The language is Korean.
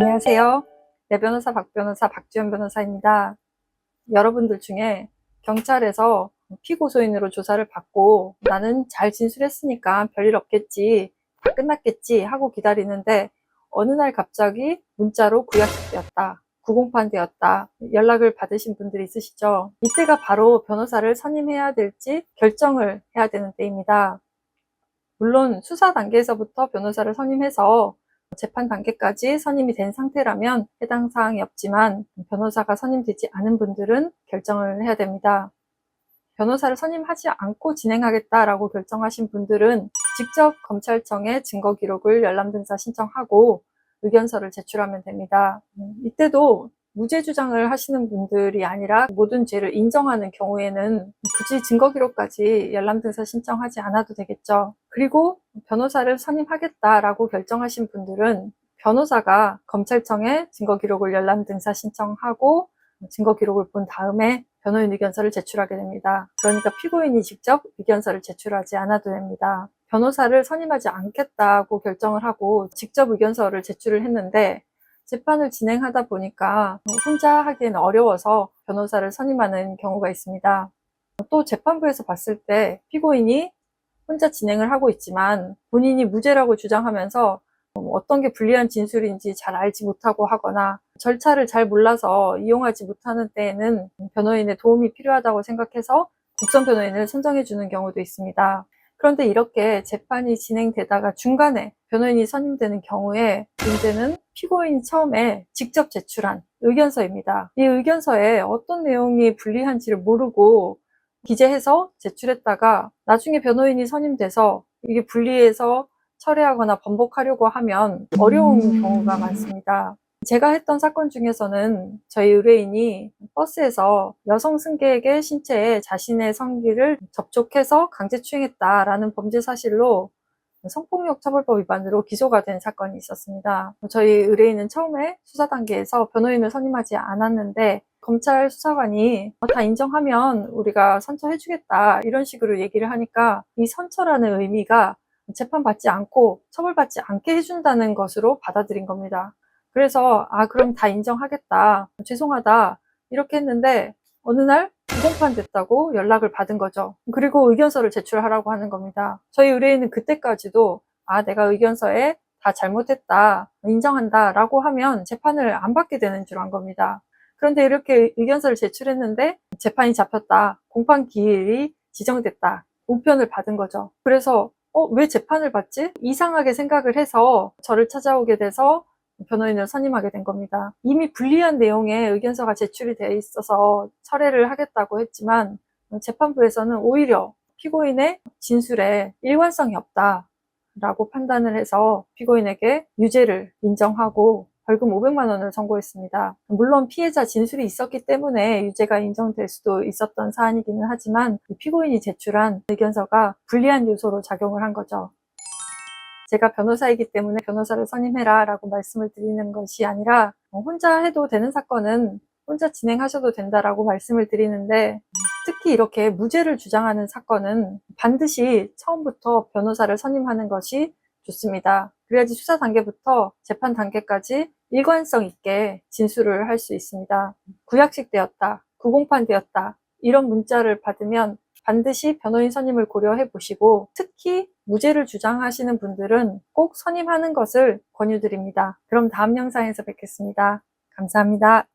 안녕하세요. 내 변호사 박 변호사 박지원 변호사입니다. 여러분들 중에 경찰에서 피고소인으로 조사를 받고 나는 잘 진술했으니까 별일 없겠지, 다 끝났겠지 하고 기다리는데 어느 날 갑자기 문자로 구약식되었다. 구공판되었다. 연락을 받으신 분들이 있으시죠? 이때가 바로 변호사를 선임해야 될지 결정을 해야 되는 때입니다. 물론 수사 단계에서부터 변호사를 선임해서 재판 단계까지 선임이 된 상태라면 해당 사항이 없지만 변호사가 선임되지 않은 분들은 결정을 해야 됩니다. 변호사를 선임하지 않고 진행하겠다라고 결정하신 분들은 직접 검찰청에 증거 기록을 열람등사 신청하고 의견서를 제출하면 됩니다. 음, 이때도 무죄 주장을 하시는 분들이 아니라 모든 죄를 인정하는 경우에는 굳이 증거 기록까지 열람등사 신청하지 않아도 되겠죠. 그리고 변호사를 선임하겠다라고 결정하신 분들은 변호사가 검찰청에 증거 기록을 열람등사 신청하고 증거 기록을 본 다음에 변호인 의견서를 제출하게 됩니다. 그러니까 피고인이 직접 의견서를 제출하지 않아도 됩니다. 변호사를 선임하지 않겠다고 결정을 하고 직접 의견서를 제출을 했는데 재판을 진행하다 보니까 혼자 하기에는 어려워서 변호사를 선임하는 경우가 있습니다. 또 재판부에서 봤을 때 피고인이 혼자 진행을 하고 있지만 본인이 무죄라고 주장하면서 어떤 게 불리한 진술인지 잘 알지 못하고 하거나 절차를 잘 몰라서 이용하지 못하는 때에는 변호인의 도움이 필요하다고 생각해서 국선 변호인을 선정해 주는 경우도 있습니다. 그런데 이렇게 재판이 진행되다가 중간에 변호인이 선임되는 경우에 문제는 피고인이 처음에 직접 제출한 의견서입니다. 이 의견서에 어떤 내용이 불리한지를 모르고 기재해서 제출했다가 나중에 변호인이 선임돼서 이게 불리해서 철회하거나 번복하려고 하면 어려운 경우가 많습니다. 제가 했던 사건 중에서는 저희 의뢰인이 버스에서 여성 승객의 신체에 자신의 성기를 접촉해서 강제추행했다라는 범죄 사실로 성폭력 처벌법 위반으로 기소가 된 사건이 있었습니다. 저희 의뢰인은 처음에 수사 단계에서 변호인을 선임하지 않았는데 검찰 수사관이 어, 다 인정하면 우리가 선처해주겠다 이런 식으로 얘기를 하니까 이 선처라는 의미가 재판받지 않고 처벌받지 않게 해준다는 것으로 받아들인 겁니다. 그래서 아 그럼 다 인정하겠다 죄송하다 이렇게 했는데 어느 날부 공판 됐다고 연락을 받은 거죠. 그리고 의견서를 제출하라고 하는 겁니다. 저희 의뢰인은 그때까지도 아 내가 의견서에 다 잘못했다 인정한다 라고 하면 재판을 안 받게 되는 줄 안 겁니다. 그런데 이렇게 의견서를 제출했는데 재판이 잡혔다 공판 기일이 지정됐다 우편을 받은 거죠. 그래서 어, 왜 재판을 받지? 이상하게 생각을 해서 저를 찾아오게 돼서 변호인을 선임하게 된 겁니다. 이미 불리한 내용의 의견서가 제출이 돼 있어서 철회를 하겠다고 했지만 재판부에서는 오히려 피고인의 진술에 일관성이 없다라고 판단을 해서 피고인에게 유죄를 인정하고 벌금 500만 원을 선고했습니다. 물론 피해자 진술이 있었기 때문에 유죄가 인정될 수도 있었던 사안이기는 하지만 피고인이 제출한 의견서가 불리한 요소로 작용을 한 거죠. 제가 변호사이기 때문에 변호사를 선임해라 라고 말씀을 드리는 것이 아니라 혼자 해도 되는 사건은 혼자 진행하셔도 된다라고 말씀을 드리는데 특히 이렇게 무죄를 주장하는 사건은 반드시 처음부터 변호사를 선임하는 것이 좋습니다. 그래야지 수사 단계부터 재판 단계까지 일관성 있게 진술을 할 수 있습니다. 구약식 되었다, 구공판 되었다 이런 문자를 받으면 반드시 변호인 선임을 고려해 보시고 특히 무죄를 주장하시는 분들은 꼭 선임하는 것을 권유드립니다. 그럼 다음 영상에서 뵙겠습니다. 감사합니다.